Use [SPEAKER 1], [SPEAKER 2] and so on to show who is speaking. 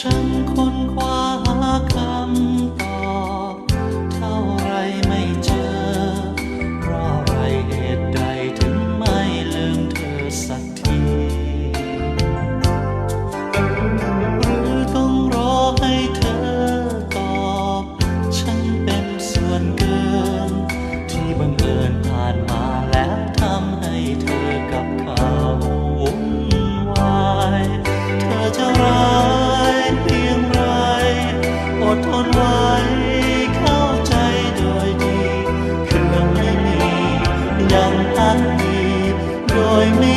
[SPEAKER 1] ฉันคนคว้า พักดี โดยไม่